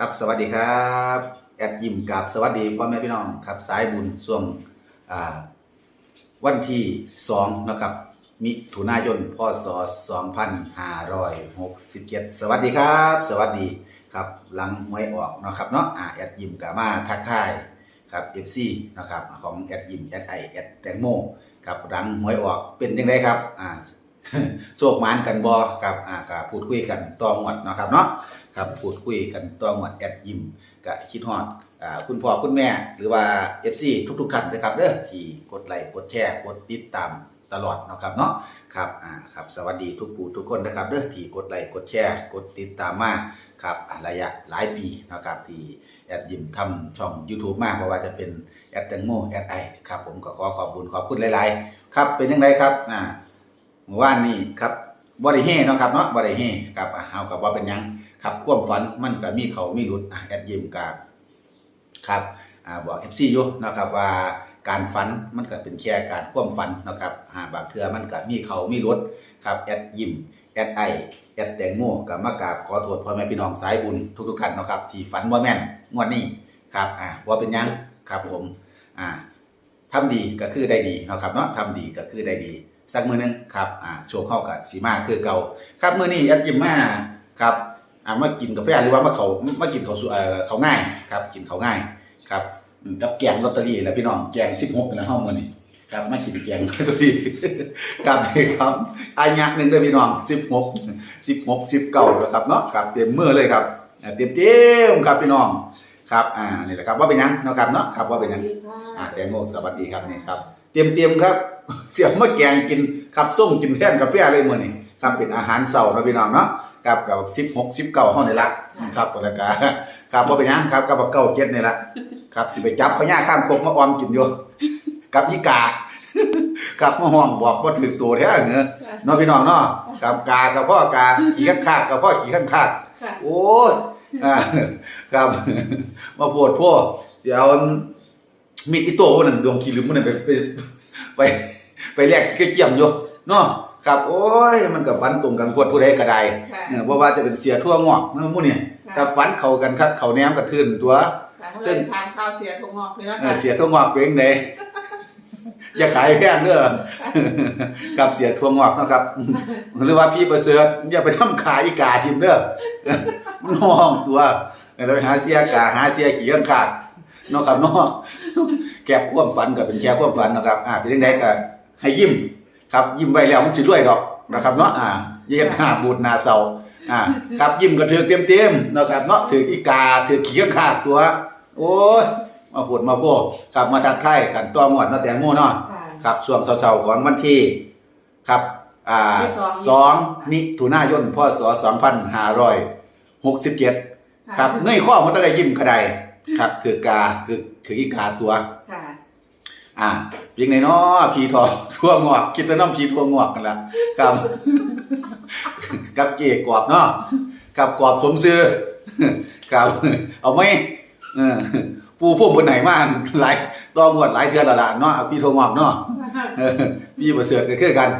ครับสวัสดีครับแอดยิมกับสวัสดีพ่อแม่พี่น้องครับสายบุญช่วงวันที่2นะครับมิถุนายนพศ2567 สวัสดีครับ สวัสดีครับหลังหวยออกนะครับเนาะอ่าแอดยิมกับมาทักทายครับ FC นะครับของแอดยิมแอดไอแอดแตงโมครับหลังหวยออกเป็นยังไงครับอ่าโศกมานกันบอครับอ่าก็พูดคุยกันต่อหมดนะครับเนาะ ครับพูดคุยกันตัวหมวดแอดยิมกับคิดฮอดอ่าคุณพ่อคุณแม่ หรือว่า FC ทุกๆท่านนะครับเด้อที่กดไลค์กดแชร์กดติดตามตลอดเนาะครับเนาะครับอ่าครับสวัสดีทุกผู้ทุกคนนะครับเด้อที่กดไลค์กดแชร์กดติดตามมาครับอ่าระยะหลายปีนะครับที่แอดยิมทำช่อง YouTube มากเพราะว่าจะเป็นแอดแตงโมแอดไอครับผมก็ขอขอบคุณขอบคุณหลาย ๆ ครับเป็นยังไงครับอ่าเมื่อวานนี้ครับ บ่ได้เฮเนาะครับเนาะบ่ได้เฮครับอ่าเฮากับว่าเป็นยังครับความฝันมันก็มีเขามีหลุดอะแอดยิมกับครับอ่าบอกเอฟซีอยู่นะครับว่าการฝันมันก็เป็นแค่การความฝันนะครับหาบางเทื่อมันก็มีเขามีหลุดครับแอดยิมแอดไอแอดแตงโมกับมากราบขอโทษพ่อแม่พี่น้องสายบุญทุกๆท่านนะครับที่ฝันว่าแม่นงวดนี้ครับอ่าว่าเป็นยังครับผมอ่าทำดีก็คือได้ดีเนาะครับเนาะทำดีก็คือได้ดี สักมือหนึงครับอ่าโชว์เข้ากับสีมาคือเก่าครับมือนี้แอดยิมมาครับอ่ามากินกาแฟหรือว่ามาเขามากินเขาสุเอ่อเขาง่ายครับกินเขาง่ายครับกับแกงลอตเตอรี่แล้วพี่น้องแกงสิบหกนะห้องมันนี่ครับมากินแกงลอตเตอรี่ครับนี่ครับอายะหนึ่งเด้อพี่น้องสิบหกสิบหกสิบเก้านะครับเนาะครับเต็มมือเลยครับเต็มเต็มครับพี่น้องครับอ่านี่แหละครับว่าเป็นยังนะครับเนาะครับว่าเป็นยังอ่าแตงโมสวัสดีครับนี่ครับ เตรียมเตรียมๆครับ เสียมาแกงกินครับส่งกินแทนกาแฟเลยมื้อนี้ครับเป็นอาหารเช้าเนาะพี่น้องเนาะครับกับ16 19ห้องนี่ละครับแล้วก็ครับบ่เป็นหยังครับกับเก้าเจ็ดนี่ละครับสิไปจับพญาข้ามโคกมาออมกินอยู่กับอีกาครับมาห้องบอกว่าถึงตัวแท้เนอะเนาะพี่น้องเนาะกับกากับพ่อกาขี่ข้างคากกับพ่อขี่ข้างคากค่ะโอ้ยอ่าครับมาโพดพ่อเดี๋ยว มีดอีโต้มันนนดวงขี้ลืมมันนนไปไปไปไปแลกขี้เกียมอยู่เนาะครับโอ้ยมันกับฟันตรงกันพวดผู้ใดก็ได้ค่ะเออเพราะว่าจะเป็นเสียทั่วงอกเนาะหมู่นี่ถ้าฟันเข้ากันคักเข้าแหนมกระทืนตัว ค่ะเขาเลยทานข้าวเสียของงอกเลยนะเออคะเสียทั่วงอกเป็นได อย่าขายแพงเด้อ กับเสียทั่วงอกเนาะครับ หรือว่าพี่ประเสริฐอย่าไปทำขายอีกาทิมเด้อ มันห้องตัวเราไปหาเสียกาหาเสียขี่ข้างขาด เนาะครับเนาะแก้ความฝันก็เป็นแก้ความฝันเนาะครับอ่าเป็นจังไดก็ให้ยิ้มครับยิ้มไว้แล้วมันสิรวยดอกนะครับเนาะอ่าเย็นหน้าบูดหน้าเศร้าอ่าครับยิ้มก็ถือเต็มๆเนาะครับเนาะถืออีกาถือขี่ข้างขาดตัว โอ้ยมาพูดมาโพกลับมาทักทายกันตัวหมวดเนาะแตงโมเนาะค่ะครับช่วงเช้าๆของวันที่ครับอ่าที่สองสองมิถุนายนพศสองพันห้าร้อยหกสิบเจ็ดครับเงยข้อมันต้องได้ยิ้มกระได ครับ คือกาคือคืออีกาตัว ค่ะ อ่าเพียงในน้อพีทองทั่วงอกคิดว่าน้องพีทั่วงอกกันละครับ กับเกกรอบเนาะกับกรอบสมซื้อครับเอาไหมเออปูพุ่มบนไหนมาหลายต้องงวดหลายเทือนและล่ะเนาะพี่ทั่วงอกเนาะเออพี่ประเสริฐก็คือกัน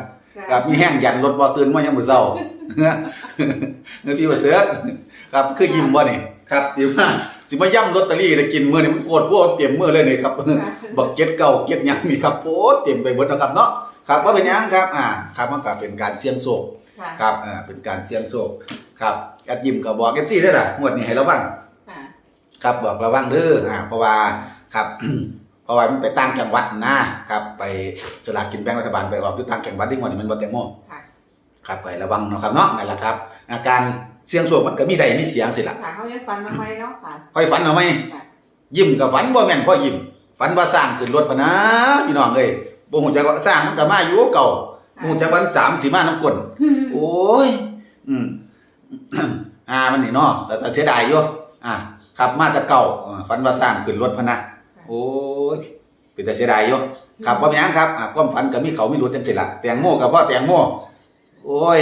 ครับมีแห้งยันรถบ่ตื่นมายังมื้อเช้าเออพี่ประเสริฐครับคือยิ้มบ่นี่ครับสิมา สิมาย่ำลอตเตอรี่ได้กินมื้อนี้มันโคตรโพดเต็มมื้อเลยนี่ครับบักเก็ดเก่าเก็ดหยังนี่ครับโพดเต็มไปหมดนะครับเนาะครับว่าเป็นหยังครับอ่าครับมันก็เป็นการเสี่ยงโชคค่ะครับอ่าเป็นการเสี่ยงโชคครับแอดยิ้มก็บอกแอดซี่ได้ล่ะงวดนี้ให้ระวังค่ะครับบอกระวังเด้ออ่าเพราะว่าครับเพราะว่ามันไปต่างจังหวัดนะครับไปสลากกินแบ่งรัฐบาลไปออกอยู่ต่างจังหวัดที่งวดนี้มันบ่แตงโมค่ะครับก็ให้ระวังเนาะครับเนาะนั่นแหละครับ อาการ เสียงโศกมันก็มีได้มีเสียงสิล่ะค่ะเขายังฟันมาไหมเนาะค่ะ ค่อยฝันเอาไหมค่ะ ยิ้มกับฝันบ่แม่นพ่อยิ้มฝันว่าสร้างขึ้นรถพะนะพี่น้องเอ้ยบ่ฮู้จักว่าสร้างมันก็มาอยู่เก่าบ่ฮู้จักวันสามสิมาน้ำกลนโอ้ย อืม อ่ามันนี่เนาะแต่แต่เสียดายอยู่อ่าครับมาแต่เก่าอ่าฝันว่าสร้างขึ้นรถพะนะโอ้ยเป็นแต่เสียดายอยู่ครับว่าเป็นหยังครับอ่าความฝันก็มีเขามีรู้จังซี่ล่ะแตงโมกับพ่อแตงโมโอ้ย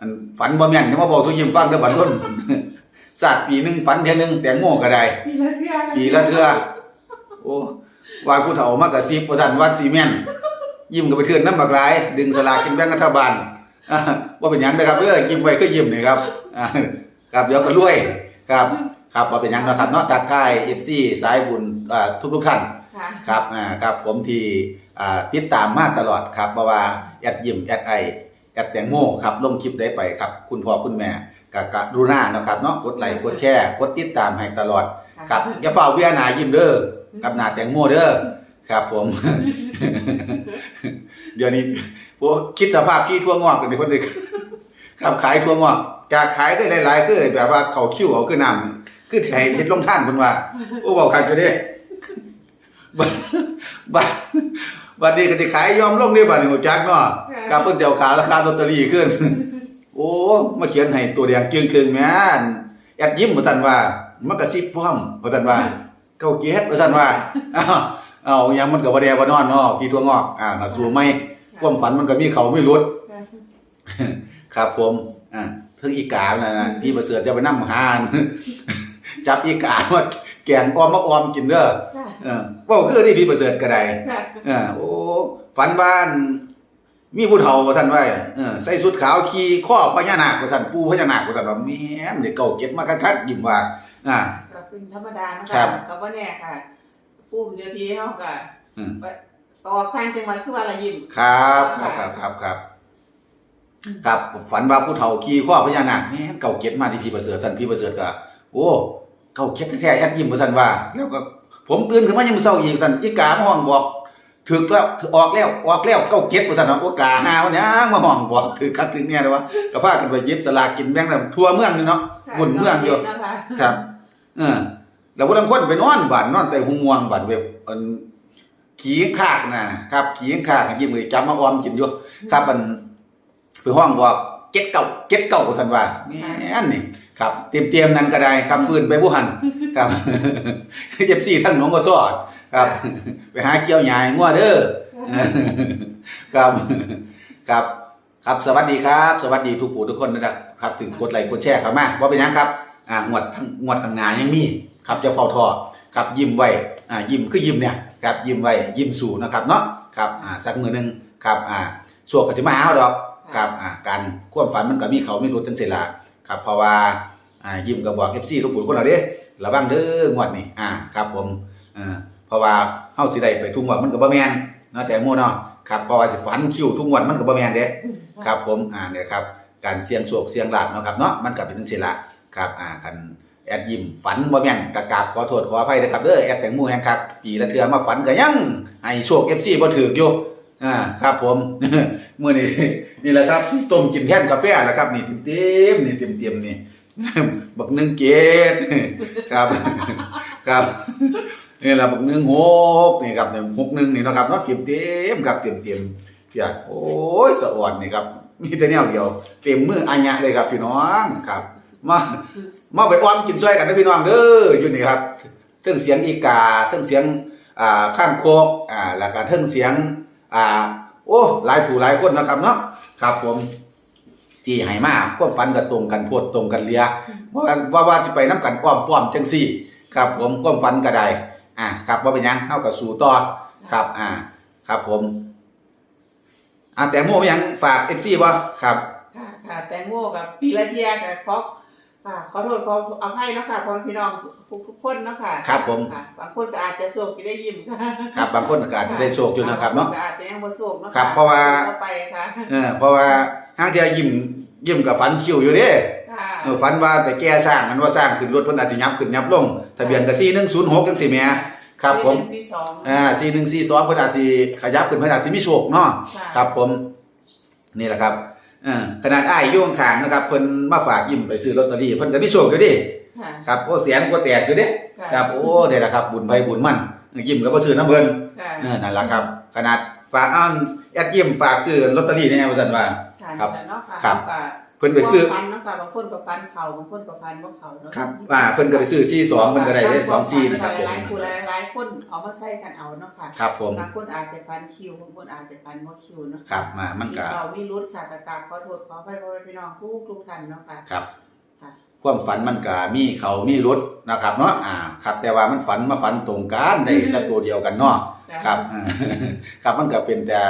อันฝันบ่แม่นอย่ามาบอกสุยิ้มฟังเด้อบัดรุ่นศาสตร์ปีหนึงฝันเทื่อหนึงแตงโมก็ได้ ปีละเทื่อปีละเทื่อโอ้วายผู้เฒ่ามากระซิบว่าซั่นวัดซีเมนต์ยิ้มก็ไปเทื่อนน้ำบักหลาย ดึงสลากกินแบ่งรัฐบาลอ่าบ่เป็นหยังนะครับเด้อยิ้มไว้คือยิ้มนี่ครับอ่าครับเดี๋ยวก็รวยครับ ครับว่าเป็นหยังเนาะครับเนาะทักทาย FC สายบุญเอ่อทุกๆท่าน ค่ะ ครับ อ่า ครับ ผมที่อ่าติดตามมาตลอดครับเพราะว่าแอดยิมแอดไอแอดแตงโมครับลงคลิปได้ไปครับ คุณพ่อคุณแม่กับกรุณาเนาะครับเนาะกดไลค์กดแชร์กดติดตามให้ตลอดครับอย่าเฝ้าเบี้ยหนายิ้มเด้อกับหนาแตงโมเด้อครับ ผม เดี๋ยวนี้พวกคิดสภาพพี่ทั่วงอกกันดิคนนึงครับขายทั่วงอกจากขายก็หลายๆคือแบบว่าเขาคิ้วเอาคือน้ำคือไถเฮ็ดลงท่านเพิ่นว่าโอ้บอกใครอยู่เด้บัดบัด บัดนี้ก็สิขายยอมลงนี่บัดนี้ฮู้จักเนาะครับเพิ่นสิเอาขาราคาลอตเตอรี่ขึ้น โอ้มาเขียนให้ตัวแดงจึงครึ่งแม่นแอดยิ้มบ่ทันว่ามันก็สิบพร้อมบ่ทันว่าเก้าเกตบ่ทันว่าอ้าวเอาหยังมันก็บ่แดบ่นอนเนาะพี่ตัวงอกอ่าน่ะสู้ไหมความฝันมันก็มีเขามีรุดครับผมอ่าเพิ่งอีกาน่ะนะพี่ประเสริฐจะไปนำหาจับอีกามาแกงออมมาออมกินเด้อค่ะ เออเว่าคือที่พี่ประเสริฐก็ได้ค่ะเออโอ้ฝันบ้าน มีผู้เฒ่าว่าท่านว่าเออใส่ชุดขาวขี่ข้อพญานาคว่าท่านปูพญานาคว่าท่านว่าแม่มเด็กเก่าเก็บมาคักๆยิ้มว่า อ่าก็เป็นธรรมดานะครัคะบ ก็บ่แน่ค่ะผู้เดียวทีเฮาก็อืมก็ออกทางจังหวัดคือว่าละยิ้ม ครับครับครับครับครับครับฝันว่าผู้เฒ่าขี่ข้อพญานาคแม่นเก่าเก็บมาที่พี่ประเสริฐท่านพี่ประเสริฐก็โอ้เก่าเก็บแท้ๆแอดยิ้มว่าท่านว่า แล้วก็ ผมตื่นขึ้นมายังมื้อเช้าอีกท่านอีกามาห้องบอกถึกแล้วถึกออกแล้วออกแล้วเก้าเก็บว่าท่านว่าโอกาหาวเนี่ยมาห้องบอกถึกคักถึกเนี่ยเลยวะก็พากันไปหยิบสลากกินแบ่งแล้วทั่วเมืองนี่เนาะค่ะวุ่นเมืองอยู่นะคะครับ เออแล้วพวกลังคนไปนอนบ้านนอนแต่หุงม่วงบ้านเว็บอันขี่ขากน่ะนะครับขี่ขากยิ้มมือจับมาออมกินอยู่ครับมันไปห้องบอกเก็ดเก่าเก็ดเก่าท่านว่าแม่นนี่ ครับเตรียมเตรียมๆนั้นก็ได้ครับฟื้นไปผู้หันครับเจ็บซี่ทั้งหนองก็สอดครับ ไปหาเกี่ยวหยายงัวเด้อครับครับครับสวัสดีครับ สวัสดีทุกผู้ทุกคนนะครับครับถึงกดไลค์กดแชร์เข้ามาว่าเป็นหยังครับอ่างวดทั้งงวดข้างหน้ายังมีครับจะเฝ้าทอครับยิ้มไว้อ่ายิ้มคือยิ้มเนี่ยครับยิ้มไว้ยิ้มสู่นะครับเนาะครับอ่าสักมือหนึงครับอ่าสวกก็สิมาหาเอาดอกครับอ่าการความฝันมันก็มีเขามีรถจังซี่ล่ะ ครับเพราะว่าอ่ายิ้มก็บอก FC ทุกผู้ทุกคนเอาเด้ระวังเด้องวดนี้อ่าครับผมเอ่าเพราะว่าเฮาสิได้ไปทุกงวดมันก็บ่แม่นเนาะแต่หมู่เนาะครับเพราะว่าสิฝันคิวทุกงวดมันก็บ่แม่นเด้ครับผมอ่าเนี่ยครับการเสี่ยงโชคเสี่ยงลาภเนาะครับเนาะมันก็เป็นจังซี่ละครับอ่าคันแอดยิ้มฝันบ่แม่นกะกราบขอโทษขออภัยนะครับเด้อแอดแตงโมแห่งคักปีละเทื่อมาฝันก็ยังให้โชค FC บ่ถูกอยู่ อ่าครับผมเมื้อนี้นี่แหละครับต้มกินแท่นกาแฟแล้วครับ นี่เต็มๆนี่เต็มๆนี่บักหนึ่งเกตครับ ครับนี่แหละบักหนึ่งหกนี่ครับเนี่ยหกหนึ่งนี่นะครับเนาะเต็มเต็มๆครับเต็มเต็มๆเพียกโอ้ยสะอ่อนนี่ครับ มีแต่แนวเดียว เต็มมืออัญญะเลยครับพี่น้องครับ มามาไปอ้อมกินช่วยกันนะพี่น้องเด้ออยู่นี่ครับเทิงเสียงอีกาเทิงเสียงอ่าข้างโคกอ่าแล้วก็เทิงเสียง อ่า โอ้หลายผู้หลายคนนะครับเนาะครับผมที่ให้มาความฝันก็ตรงกันโพดตรงกันเลียว่าว่าว่าจะไปน้ำกันป้อมป้อมจังสี่ ครับผมความฝันก็ไดอ่าครับว่าเป็นยังเฮากับสู่ต่อครับ อ่า ครับผมอ่าแต่โมมีหยังฝาก FC บ่ครับค่ะค่ะแตงโมกับปีละเทียกับขอ ค่ะ ขอโทษขออภัยเนาะค่ะพ่อพี่น้องทุกทุกๆคนเนาะค่ะครับผมค่ะบางคนก็อาจจะโศกที่ได้ยิ้มค่ะครับบางคนก็อาจจะได้โชคอยู่นะครับเนาะงก็อาจจะยังบ่โศกเนาะครับเพราะว่าเข้ไปค่ะเออเพราะว่าห้างเทียยิ้มยิ้มกับฝันคิวอยู่เด้ค่ะเออฝันว่าไปแก้สร้างมันว่าสร้างขึ้นรถเพิ่นอาจจะยับขึ้นยับลงทะเบียนก็4106จังซี่แหมครับผมที่สองอ่า4142เพิ่นอาจสิขยับขึ้นเพิ่นอาจสิมีโชคเนาะค่ะครับผมนี่แหละครับเออ ขนาดอ้ายอยู่ข้างๆนะครับเพิ่นมาฝากยิ้มไปซื้อลอตเตอรี่เพิ่นก็มีโชคอยู่เดิค่ะ ครับโอ้แสนกว่าแตกอยู่เด้ค่ะ ครับโอ้เด้ล่ะครับ บุญไผบุญมันยิ้มก็บ่ซื้อน้ำเพิ่นค่ะเออนั่นล่ะครับ ขนาดฝากอ้อนแอดยิ้มฝากซื้อลอตเตอรี่แน่ว่าซั่นว่าค่ะครับนั่นแหละเนาะค่ะครับ ก็ เพิ่นไปซื้อฟันเนาะค่ะบางคนก็ฟันเข่าบางคนก็ฟันบ่เข่าเนาะครับอ่าเพิ่นก็ไปซื้อ42เพิ่นก็ได้ได้24นะครับผมหลายๆคนหลายๆคนเอามาใส่กันเอาเนาะค่ะครับผมบางคนอาจจะฟันคิวบางคนอาจจะฟันบ่คิวเนาะครับมามันก็เรามีรุดค่ะกระกราบขอโทษขออภัยพ่อแม่พี่น้องทุกทุกๆท่านเนาะค่ะครับค่ะความฝันมันก็มีเขามีรถนะครับเนาะอ่าครับ แต่ว่ามันฝันมาฝันตรงกันได้แต่ตัวเดียวกันเนาะครับอ่าครับมันก็เป็นแต่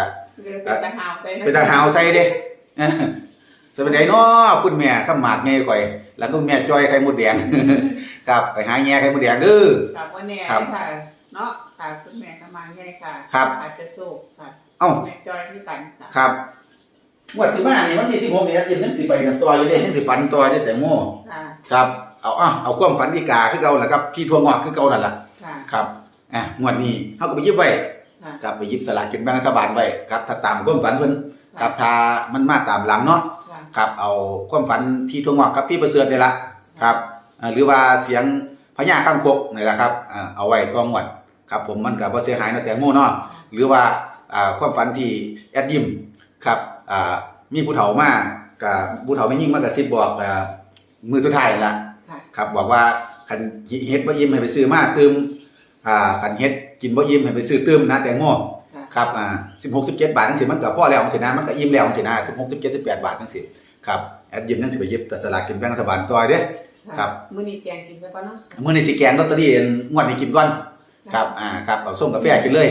เป็นตาหาวไปะเป็นตาหาวใส่เด้เออ สวัสดีเนาะคุณแม่ข้ามหมากไงก่อย แล้วก็คุณแม่จอยไข่มดแดงครับไปหาแง่ไข่มดแดงเด้อค่ะวันแน่ครับค่ะเนาะค่ะคุณแม่กำลังใหญ่ค่ะครับอาจจะโศกค่ะเอ้าแม่จอยที่กันค่ะครับงวดที่มานี่วันที่16นี่ครับยังสิไปกันตัวอยู่เด้ยังสิฝันตัวอยู่แต่โง่ค่ะครับเอาอะเอาความฝันอีกาคือเก่าล่ะครับพี่ทั่วงอกคือเก่านั่นล่ะค่ะครับอะงวดนี้เฮาก็ไปหยิบไว้ค่ะครับไปหยิบสลากกินแบ่งรัฐบาลไว้ครับถ้าตามความฝันเพิ่นครับถ้ามันมาตามหลังเนาะ ค่ะครับเอาความฝันพี่ทั่วงอกกับพี่ประเสริฐนี่ละครับอ่าหรือว่าเสียงพญาข้างคกนี่แหละครับอ่าเอาไว้ตัวงวดครับผมมันก็บ่เสียหายนะแตงโมเนาะหรือว่าอ่าความฝันที่แอดยิมครับอ่ามีผู้เฒ่ามากับผู้เฒ่าไม่ยิ่งมากระซิบบอกอ่ามือสุดท้ายนั่นละค่ะครับบอกว่าคันเฮ็ดบ่อิ่มให้ไปซื้อมาตืมอ่าคันเฮ็ดกินบ่อิ่มให้ไปซื้อตืมนะแตงโม ค่ะครับอ่า16 17บาทจังซี่มันก็พอแล้วจังซี่นะมันก็อิ่มแล้วจังซี่นะ16 17 18บาทจังซี่ครับแอดยิมจังสิไปหยิบแต่สลากกินแบ่งรัฐบาลต่อยเด้อครับมื้อนี้แกงกินซะก่อนเนาะมื้อนี้สิแกงลอตเตอรี่งวดนี้กินก่อนครับอ่าครับเอาส้มกาแฟกินเลย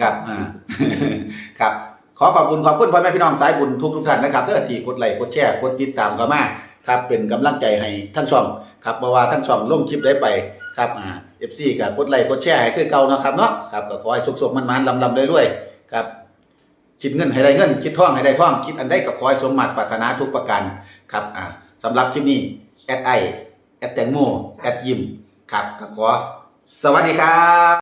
ครับอ่าครับขอขอบคุณขอบคุณพ่อแม่พี่น้องสายบุญทุกทุกๆท่านนะครับเด้อที่กดไลค์กดแชร์กดติดตามเข้ามาครับเป็นกำลังใจให้ทั้งช่องครับเพราะว่าทั้งช่องลงคลิปได้ไป ครับอ่าเอฟซีกับกดไลค์กดแชร์ให้คือเก่านะครับเนาะครับก็ขอให้สุขๆมันๆลำๆรวยๆครับคิดเงินให้ได้เงิน คิดท่องให้ได้ท่องคิดอันใดก็ขอให้สมหมัติปรารถนาทุกประการครับอ่าสำหรับคลิปนี้แอดไอแอดแตงโมแอดยิมครับก็ขอสวัสดีครับ